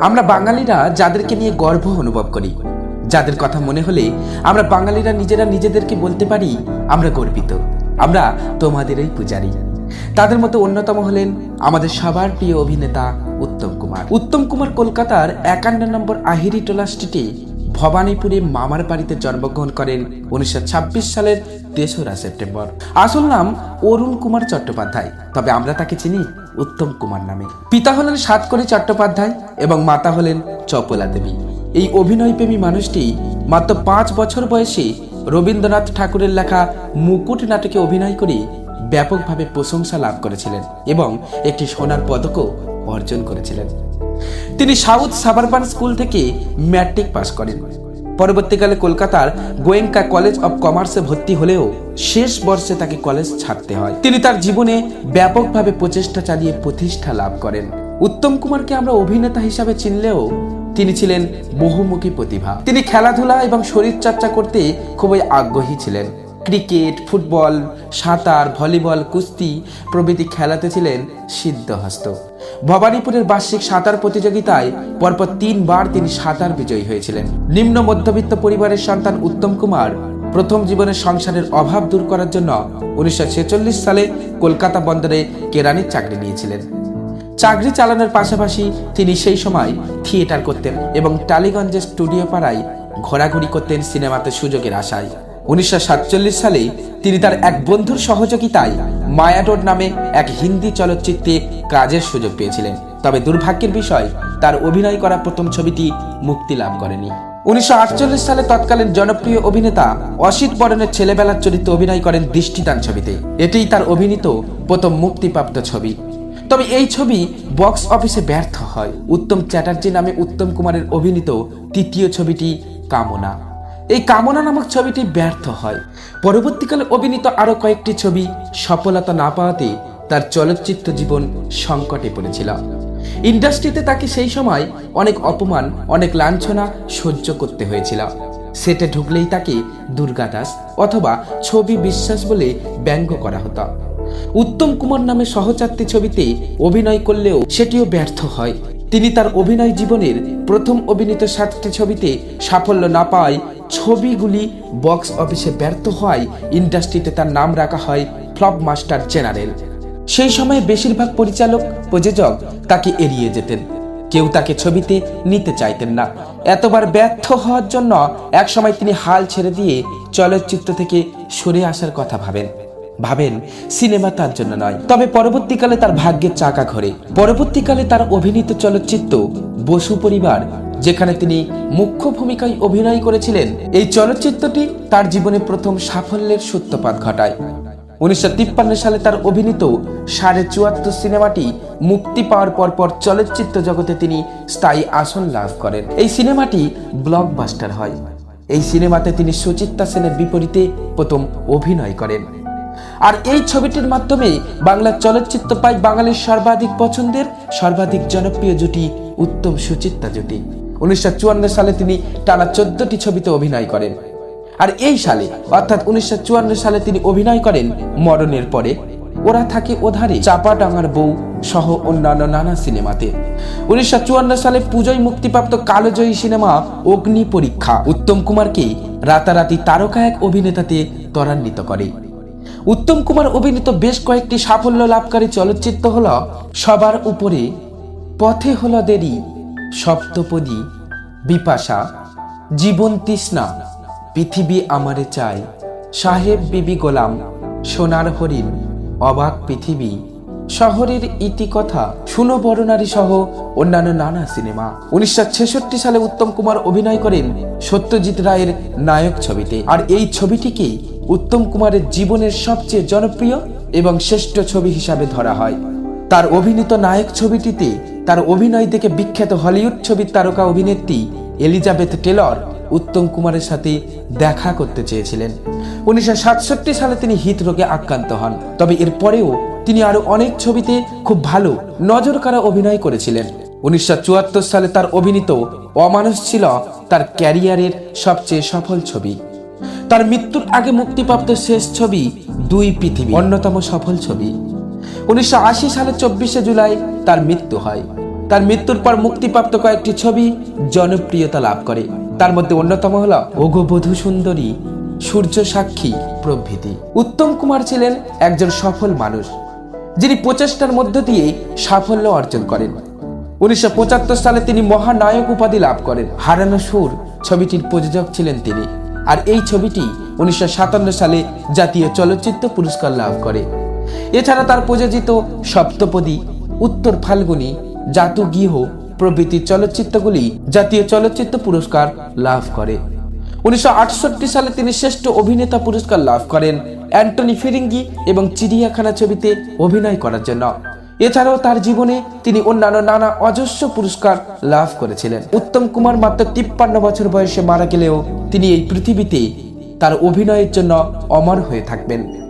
আমরা বাঙালিরা যাদেরকে নিয়ে গর্ব অনুভব করি। যাদের কথা মনে হলে আমরা বাঙালিরা নিজেরা নিজেদেরকে বলতে পারি, আমরা গর্বিত। আমরা তোমাদেরই পূজারি। তাদের মতো অন্যতম হলেন আমাদের সবার প্রিয় অভিনেতা উত্তম কুমার। উত্তম কুমার কলকাতার একান্ন নম্বর আহিরি টোলা স্ট্রিটে ভবানীপুরে মামার বাড়িতে জন্মগ্রহণ করেন উনিশশো ছাব্বিশ সালের তেসরা সেপ্টেম্বর। আসল নাম অরুণ কুমার চট্টোপাধ্যায়, তবে আমরা তাকে চিনি উত্তম কুমার নামে। পিতা হলেন সাতকরি চট্টোপাধ্যায় এবং মাতা হলেন চপলা দেবী। এই অভিনয়প্রেমী মানুষটি মাত্র পাঁচ বছর বয়সে রবীন্দ্রনাথ ঠাকুরের লেখা মুকুট নাটকে অভিনয় করে ব্যাপকভাবে প্রশংসা লাভ করেছিলেন এবং একটি সোনার পদকও অর্জন করেছিলেন। তিনি সাউথ সাবারবান স্কুল থেকে ম্যাট্রিক পাশ করেন। পরবর্তীকালে কলকাতার গোয়েঙ্কা কলেজ অব কমার্সে ভর্তি হলেও শেষ বর্ষে তাকে কলেজ ছাড়তে হয়। তিনি তার জীবনে ব্যাপকভাবে প্রচেষ্টা চালিয়ে প্রতিষ্ঠা লাভ করেন। উত্তম কুমারকে আমরা অভিনেতা হিসাবে চিনলেও তিনি ছিলেন বহুমুখী প্রতিভা। তিনি খেলাধুলা এবং শরীরচর্চা করতে খুবই আগ্রহী ছিলেন। ক্রিকেট, ফুটবল, সাঁতার, ভলিবল, কুস্তি প্রভৃতি খেলাতে ছিলেন সিদ্ধহস্ত। ভবানীপুরের বার্ষিক সাঁতার প্রতিযোগিতায় পরপর তিনবার তিনি সাঁতার বিজয়ী হয়েছিলেন। নিম্ন মধ্যবিত্ত পরিবারের সন্তান উত্তম কুমার প্রথম জীবনের সংসারের অভাব দূর করার জন্য উনিশশো ছেচল্লিশ সালে কলকাতা বন্দরে কেরানির চাকরি নিয়েছিলেন। চাকরি চালানোর পাশাপাশি তিনি সেই সময় থিয়েটার করতেন এবং টালিগঞ্জের স্টুডিও পাড়ায় ঘোরাঘুরি করতেন সিনেমাতে সুযোগের আশায়। উনিশশো সালে তিনি তার এক বন্ধুর সহযোগিতায় মায়াডোর নামে এক হিন্দি চলচ্চিত্রে কাজের সুযোগ পেয়েছিলেন। তবে দুর্ভাগ্যের বিষয়, তার অভিনয় করা প্রথম ছবিটি মুক্তি লাভ করেনি। উনিশশো সালে তৎকালীন জনপ্রিয় অভিনেতা অসিত বরণের ছেলেবেলার চরিত্রে অভিনয় করেন দৃষ্টিদান ছবিতে। এটিই তার অভিনীত প্রথম মুক্তিপ্রাপ্ত ছবি। তবে এই ছবি বক্স অফিসে ব্যর্থ হয়। উত্তম চ্যাটার্জি নামে উত্তম কুমারের অভিনীত তৃতীয় ছবিটি কামনা। এই কামনা নামক ছবিটি ব্যর্থ হয়। পরবর্তীকালে অভিনীত আরও কয়েকটি ছবি সফলতা না পাওয়াতে তার চলচ্চিত্র জীবন সংকটে পড়েছিল। ইন্ডাস্ট্রিতে তাকে সেই সময় অনেক অপমান, অনেক লাঞ্ছনা সহ্য করতে হয়েছিল। সেটে ঢুকলেই তাকে দুর্গা দাস অথবা ছবি বিশ্বাস বলে ব্যঙ্গ করা হতো। উত্তম কুমার নামে সহযাত্রী ছবিতে অভিনয় করলেও সেটিও ব্যর্থ হয়। তিনি তার অভিনয় জীবনের প্রথম অভিনীত সাতটি ছবিতে সাফল্য না পাওয়ায় ছবিগুলি বক্স অফিসে ব্যর্থ হওয়ায় ইন্ডাস্ট্রিতে তার নাম রাখা হয় ফ্লপ মাস্টার জেনারেল। সেই সময়ে বেশিরভাগ পরিচালক, প্রযোজক তাকে এড়িয়ে যেতেন। কেউ তাকে ছবিতে নিতে চাইতেন না। এতবার ব্যর্থ হওয়ার জন্য একসময় তিনি হাল ছেড়ে দিয়ে চলচ্চিত্র থেকে সরে আসার কথা ভাবেন। ভাবেন, সিনেমা তার জন্য নয়। তবে পরবর্তীকালে তার ভাগ্যের চাকা ঘরে। পরবর্তীকালে তার অভিনীত চলচ্চিত্র বসু পরিবার যেখানে তিনি মুখ্য ভূমিকায় অভিনয় করেছিলেন। এই চলচ্চিত্রটি তার জীবনে প্রথম সাফল্যের সূত্রপাত ঘটায়। উনিশশো তিপ্পান্ন সালে তার অভিনীত সাড়ে চুয়াত্তর সিনেমাটি মুক্তি পাওয়ার পরপর চলচ্চিত্র জগতে তিনি স্থায়ী আসন লাভ করেন। এই সিনেমাটি ব্লকবাস্টার হয়। এই সিনেমাতে তিনি সুচিত্রা সেনের বিপরীতে প্রথম অভিনয় করেন। আর এই ছবিটির মাধ্যমে বাংলা চলচ্চিত্র পায় বাঙালির সর্বাধিক পছন্দের, সর্বাধিক জনপ্রিয় জুটি উত্তম সুচিত্রা জুটি। উনিশশো চুয়ান্ন সালে তিনি টানা চোদ্দটি ছবিতে অভিনয় করেন। আর এই সালে, অর্থাৎ উনিশশো চুয়ান্ন সালে তিনি অভিনয় করেন মরণের পরে। ওরা থাকে ওধারে চাপা ডাঙার বউ সহ অন্যান্য নানা সিনেমাতে। উনিশশো সালে পুজোয় মুক্তিপ্রাপ্ত কালোজয়ী সিনেমা অগ্নি পরীক্ষা উত্তম কুমারকে রাতারাতি তারকা এক অভিনেতাতে ত্বরান্বিত করে। উত্তম কুমার অভিনীত বেশ কয়েকটি সাফল্য লাভকারী চলচ্চিত্র হল সবার উপরে পথে হলো দেরি সপ্তপদী, বিপাশা, জীবন তৃষ্ণা, পৃথিবী আমারে চাই, সাহেব বিবি গোলাম, সোনার হরিণ, অবাক পৃথিবী, শহরের ইতিকথা শুনো বরনারী সহ অন্যান্য নানা সিনেমা। উনিশশো ছেষট্টি সালে উত্তম কুমার অভিনয় করেন সত্যজিৎ রায়ের নায়ক ছবিতে। আর এই ছবিটিকে উত্তম কুমারের জীবনের সবচেয়ে জনপ্রিয় এবং শ্রেষ্ঠ ছবি হিসাবে ধরা হয়। তার অভিনীত নায়ক ছবিটিতে তার অভিনয় দেখে বিখ্যাত হলিউড ছবির তারকা অভিনেত্রী এলিজাবেথ টেলর উত্তম কুমারের সাথে দেখা করতে চেয়েছিলেন। উনিশশো সাতষট্টি সালে তিনি হৃদরোগে আক্রান্ত হন। তবে এর পরেও তিনি আরও অনেক ছবিতে খুব ভালো নজর কাড়া অভিনয় করেছিলেন। উনিশশো চুয়াত্তর সালে তার অভিনীত অমানুষ ছিল তার ক্যারিয়ারের সবচেয়ে সফল ছবি। তার মৃত্যুর আগে মুক্তিপ্রাপ্ত শেষ ছবি দুই পৃথিবী অন্যতম সফল ছবি। উনিশশো আশি সালে চব্বিশে জুলাই তার মৃত্যু হয়। তার মৃত্যুর পর মুক্তিপ্রাপ্ত কয়েকটি ছবি জনপ্রিয়তা লাভ করে। তার মধ্যে অন্যতম হল ওগবধূ সুন্দরী, সূর্য সাক্ষী প্রভৃতি। উত্তম কুমার ছিলেন একজন সফল মানুষ, যিনি প্রচেষ্টার মধ্য দিয়ে সাফল্য অর্জন করেন। উনিশশো পঁচাত্তর সালে তিনি মহানায়ক উপাধি লাভ করেন। হারানো সুর ছবিটির প্রযোজক ছিলেন তিনি। আর এই ছবিটি উনিশশো সাতান্ন সালে জাতীয় চলচ্চিত্র পুরস্কার লাভ করে। এছাড়া তার প্রযোজিত সপ্তপদী, উত্তর ফাল্গুনী জাতু গৃহ প্রভৃতি চলচ্চিত্রগুলি জাতীয় চলচ্চিত্র পুরস্কার লাভ করে। উনিশশো সালে তিনি শ্রেষ্ঠ অভিনেতা পুরস্কার লাভ করেন অ্যান্টনি ফিরিঙ্গি এবং চিড়িয়াখানা ছবিতে অভিনয় করার জন্য। এছাড়াও তার জীবনে তিনি অন্যান্য নানা অজস্র পুরস্কার লাভ করেছিলেন। উত্তম কুমার মাত্র তিপ্পান্ন বছর বয়সে মারা গেলেও তিনি এই পৃথিবীতে তার অভিনয়ের জন্য অমর হয়ে থাকবেন।